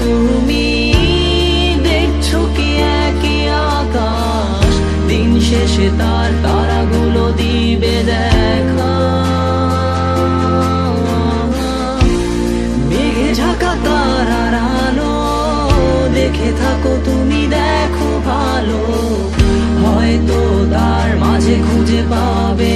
তুমি দিন শেষে তার তারাগুলো দিবে দেখে থাকো তুমি দেখো ভালো। হয়তো তার মাঝে খুঁজে পাবে